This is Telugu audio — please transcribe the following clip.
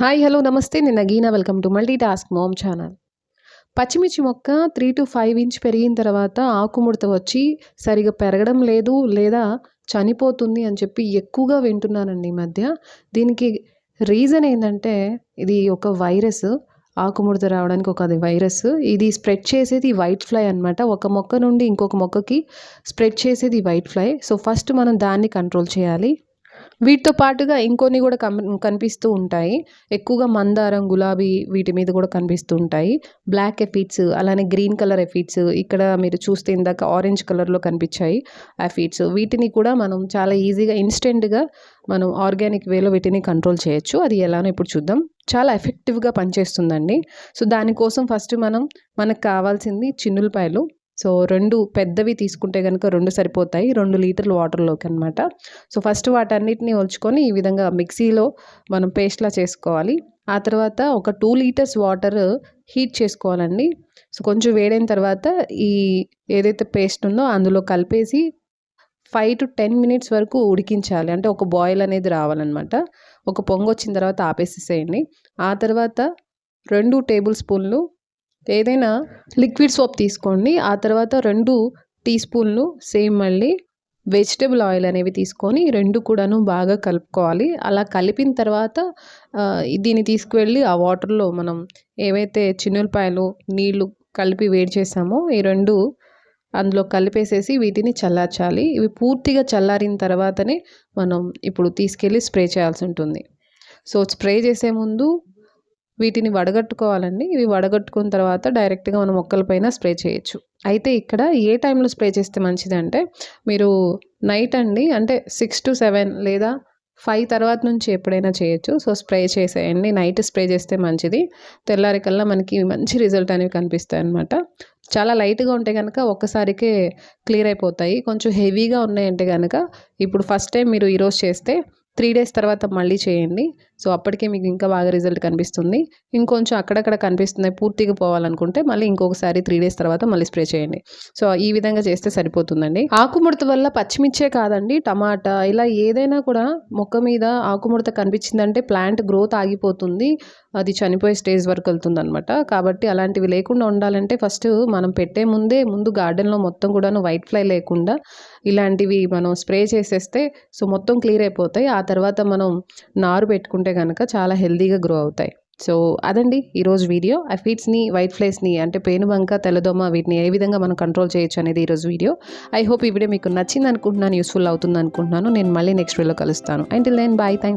హాయ్ హలో నమస్తే. నేను Nagina welcome to multitask mom channel. పచ్చిమిర్చి మొక్క త్రీ టు ఫైవ్ ఇంచ్ పెరిగిన తర్వాత ఆకుముడత వచ్చి సరిగా పెరగడం లేదు లేదా చనిపోతుంది అని చెప్పి ఎక్కువగా వింటున్నానండి ఈ మధ్య. దీనికి రీజన్ ఏంటంటే ఇది ఒక వైరస్ ఆకుముడత రావడానికి ఒక అది వైరస్. ఇది స్ప్రెడ్ చేసేది వైట్ ఫ్లై అనమాట ఒక మొక్క నుండి ఇంకొక మొక్కకి స్ప్రెడ్ చేసేది వైట్ ఫ్లై. సో ఫస్ట్ మనం దాన్ని కంట్రోల్ చేయాలి. వీటితో పాటుగా ఇంకొన్ని కూడా కనిపిస్తూ ఉంటాయి. ఎక్కువగా మందారం గులాబీ వీటి మీద కూడా కనిపిస్తూ ఉంటాయి. బ్లాక్ ఎఫీట్స్ అలానే గ్రీన్ కలర్ ఎఫీట్స్ ఇక్కడ మీరు చూస్తే ఇందాక ఆరెంజ్ కలర్లో కనిపించాయి ఎఫీట్స్ వీటిని కూడా మనం చాలా ఈజీగా ఇన్స్టెంట్గా మనం ఆర్గానిక్ వేలో వీటిని కంట్రోల్ చేయొచ్చు. అది ఎలానో ఇప్పుడు చూద్దాం. చాలా ఎఫెక్టివ్గా పనిచేస్తుందండి. సో దానికోసం ఫస్ట్ మనం మనకు కావాల్సింది చిన్నులపాయలు. సో రెండు పెద్దవి తీసుకుంటే కనుక రెండు సరిపోతాయి రెండు లీటర్లు వాటర్లోకి అనమాట సో ఫస్ట్ వాటన్నిటిని ఒలుచుకొని ఈ విధంగా మిక్సీలో మనం పేస్ట్లా చేసుకోవాలి. ఆ తర్వాత ఒక టూ లీటర్స్ వాటర్ హీట్ చేసుకోవాలండి. సో కొంచెం వేడైన తర్వాత ఈ ఏదైతే పేస్ట్ ఉందో అందులో కలిపేసి ఫైవ్ టు టెన్ మినిట్స్ వరకు ఉడికించాలి. అంటే ఒక బాయిల్ అనేది రావాలన్నమాట. ఒక పొంగు వచ్చిన తర్వాత ఆపేసేసేయండి. ఆ తర్వాత రెండు టేబుల్ స్పూన్లు ఏదైనా లిక్విడ్ సోప్ తీసుకోండి. ఆ తర్వాత రెండు టీ స్పూన్లు సేమ్ మళ్ళీ వెజిటబుల్ ఆయిల్ అనేవి తీసుకొని రెండు కూడాను బాగా కలుపుకోవాలి. అలా కలిపిన తర్వాత దీన్ని తీసుకువెళ్ళి ఆ వాటర్లో మనం ఏవైతే చిన్నులపాయలు నీళ్ళు కలిపి వేడి చేసామో ఈ రెండు అందులో కలిపేసేసి వీటిని చల్లార్చాలి. ఇవి పూర్తిగా చల్లారిన తర్వాతనే మనం ఇప్పుడు తీసుకెళ్ళి స్ప్రే చేయాల్సి ఉంటుంది. సో స్ప్రే చేసే ముందు వీటిని వడగట్టుకోవాలండి. ఇవి వడగట్టుకున్న తర్వాత డైరెక్ట్గా మనం మొక్కలపైన స్ప్రే చేయొచ్చు. అయితే ఇక్కడ ఏ టైంలో స్ప్రే చేస్తే మంచిదంటే మీరు నైట్ అండి అంటే సిక్స్ టు సెవెన్ లేదా ఫైవ్ తర్వాత నుంచి ఎప్పుడైనా చేయొచ్చు. సో స్ప్రే చేసేయండి. నైట్ స్ప్రే చేస్తే మంచిది. తెల్లారికల్లా మనకి మంచి రిజల్ట్ అనేవి కనిపిస్తాయి అనమాట చాలా లైట్గా ఉంటే కనుక ఒక్కసారికే క్లియర్ అయిపోతాయి. కొంచెం హెవీగా ఉన్నాయంటే కనుక ఇప్పుడు ఫస్ట్ టైం మీరు ఈరోజు చేస్తే త్రీ డేస్ తర్వాత మళ్ళీ చేయండి. సో అప్పటికే మీకు ఇంకా బాగా రిజల్ట్ కనిపిస్తుంది. ఇంకొంచెం అక్కడక్కడ కనిపిస్తుంది పూర్తిగా పోవాలనుకుంటే మళ్ళీ ఇంకొకసారి త్రీ డేస్ తర్వాత మళ్ళీ స్ప్రే చేయండి. సో ఈ విధంగా చేస్తే సరిపోతుందండి. ఆకుముడత వల్ల పచ్చిమిర్చే కాదండి టమాటా ఇలా ఏదైనా కూడా మొక్క మీద ఆకుముడత కనిపించిందంటే ప్లాంట్ గ్రోత్ ఆగిపోతుంది. అది చనిపోయే స్టేజ్ వరకు వెళ్తుంది అనమాట కాబట్టి అలాంటివి లేకుండా ఉండాలంటే ఫస్ట్ మనం పెట్టే ముందే ముందు గార్డెన్లో మొత్తం కూడాను వైట్ ఫ్లై లేకుండా ఇలాంటివి మనం స్ప్రే చేసేస్తే సో మొత్తం క్లియర్ అయిపోతాయి. ఆ తర్వాత మనం నారు పెట్టుకుంటే తీసుకుంటే కనుక చాలా హెల్తీగా గ్రో అవుతాయి. సో అదండి ఈరోజు వీడియో. ఆ వైట్ ఫ్లేస్ని అంటే పేనుబంక తెల్లదోమ వీటిని ఏ విధంగా మనం కంట్రోల్ చేయొచ్చు అనేది ఈరోజు వీడియో. ఐ హోప్ ఈ వీడియో మీకు నచ్చింది అనుకుంటున్నాను యూస్ఫుల్ అవుతుంది అనుకుంటున్నాను నేను మళ్ళీ నెక్స్ట్ వీడియోలో కలుస్తాను. And then bye thanks